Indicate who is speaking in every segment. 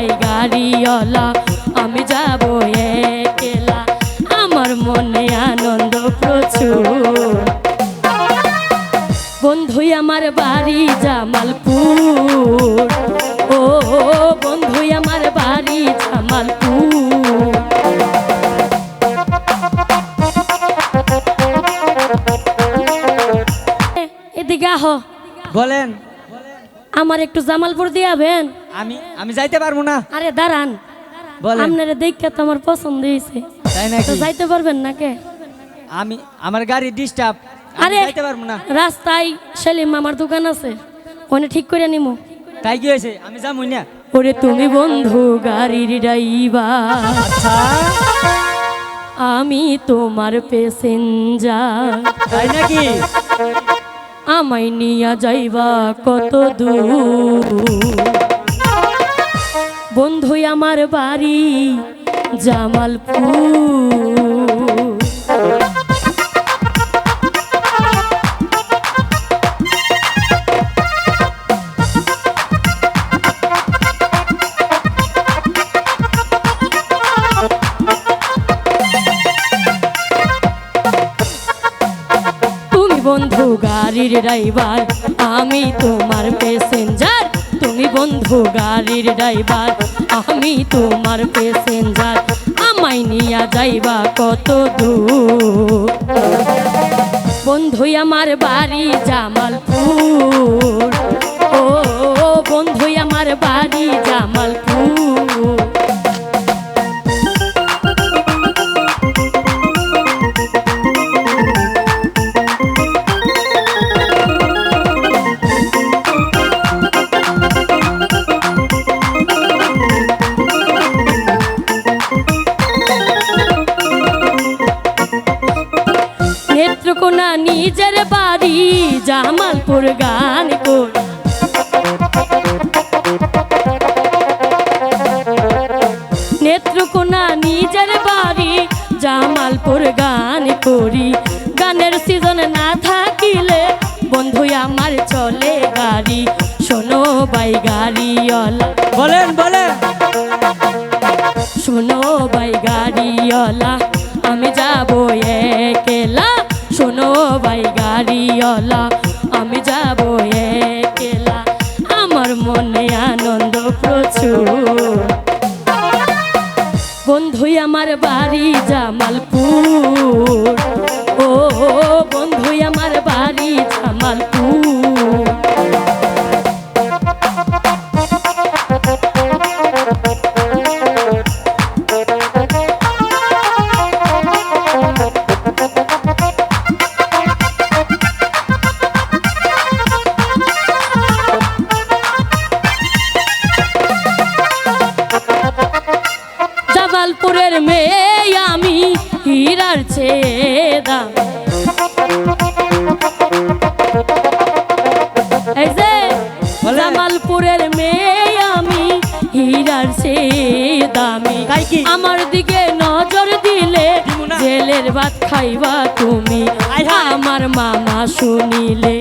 Speaker 1: ভাই গাড়িওয়ালা আমি যাব একলা। আমার মনে আনন্দ প্রচুর। বন্ধুই আমার বাড়ি জামালপুর। ও বন্ধুই আমার বাড়ি জামালপুর। এদিকে আহ।
Speaker 2: বলেন।
Speaker 1: আমার একটু জামালপুর দিয়াবেন
Speaker 2: আমি আমি যাইতে পারব না।
Speaker 1: আরে দাঁড়ান। আপনারা দেখতে তো আমার পছন্দ হয়েছে।
Speaker 2: তাই
Speaker 1: তো
Speaker 2: নাকি
Speaker 1: যাইতে পারবেন না কে?
Speaker 2: আমি আমার গাড়ি ডিস্টার্ব
Speaker 1: আরে
Speaker 2: যাইতে পারব না।
Speaker 1: রাস্তায় সেলিম আমার দোকান আছে। ওনে ঠিক করে নিমু।
Speaker 2: তাই কি হয়েছে? আমি যাব না।
Speaker 1: ওরে তুমি বন্ধু গাড়ির ড্রাইভার।
Speaker 2: আচ্ছা।
Speaker 1: আমি তোমার প্যাসেঞ্জার।
Speaker 2: তাই নাকি?
Speaker 1: আমায় নিয়া যাইবা কত দূর? বন্ধু আমার বাড়ি জামালপুর। তুমি বন্ধু গাড়ির ড্রাইভার আমি তোমার প্যাসেঞ্জার তুমি বন্ধু গাড়ির ড্রাইভার আমি তোমার প্যাসেঞ্জার আমায় নিয়া যাইবা কত দূর? বন্ধু আমার বাড়ি জামালপুর। নিজের বাড়ি জামালপুর গান কর নেত্রকোনা নিজের বাড়ি জামালপুর গান করি গানের সিজন না থাকিলে বন্ধু আমার চলে গাড়ি। শোনো বাই গাড়িওয়ালা।
Speaker 2: বলেন বলেন।
Speaker 1: শোনো বাই গাড়িওয়ালা। গাড়ি গাড়িওয়ালা, আমি যাব একলা। আমার মনে আনন্দ প্রচুর। বন্ধুই আমার বাড়ি, জামালপুর। ও, বন্ধুই আমার বাড়ি, জামালপুর। জামালপুরের মেয়ে আমি হীরার চেয়ে দামি। আমার দিকে নজর দিলে। জেলের ভাত খাইবা তুমি। আমার মামা শুনিলে।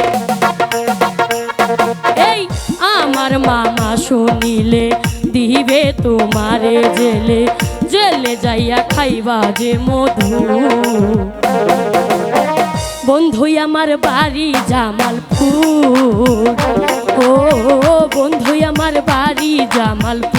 Speaker 1: এই আমার মামা শুনিলে দিবে তোমারে জেলে। জেলে যাইয়া খাইবা যে মধু। বন্ধুই আমার বাড়ি জামালপুর। ও বন্ধুই আমার বাড়ি জামালপুর।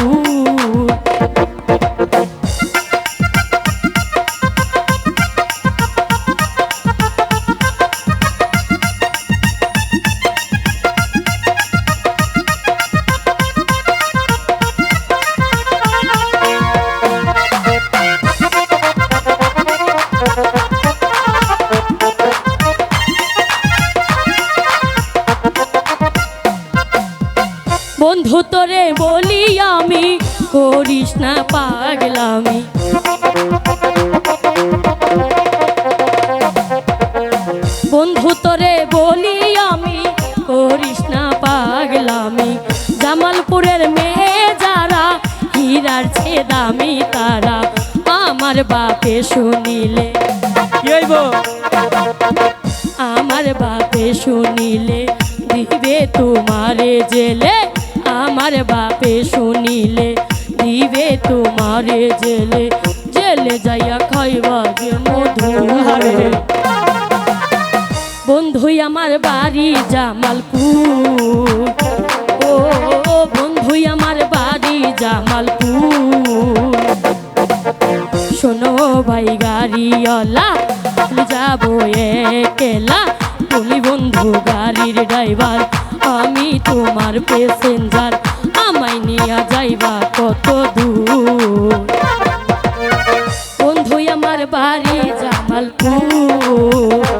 Speaker 1: তোরে বলি আমি করিস না পাগলামি। বন্ধু তোরে বলি আমি করিস না পাগলামি। জামালপুরের মেয়ে যারা হীরার চেয়ে দামি তারা আমার বাপে শুনিলে। আমার বাপে শুনিলে দিবে তোমারে জেলে। আমার বাপে শুনিলে, দিবে তোমারে জেলে। জেলে যাইয়া খাইবা যে মধু
Speaker 2: আরে
Speaker 1: বন্ধু আমার বাড়ি জামালপুর। ও বন্ধু আমার বাড়ি জামালপুর। শোনো ভাই গাড়িওয়ালা যাব একেলা। তুমি বন্ধু গাড়ির ড্রাইভার আমি তোমার প্যাসেঞ্জার আমায় নিয়া যাইবা কত দূর। বন্ধু আমার বাড়ি জামালপুর।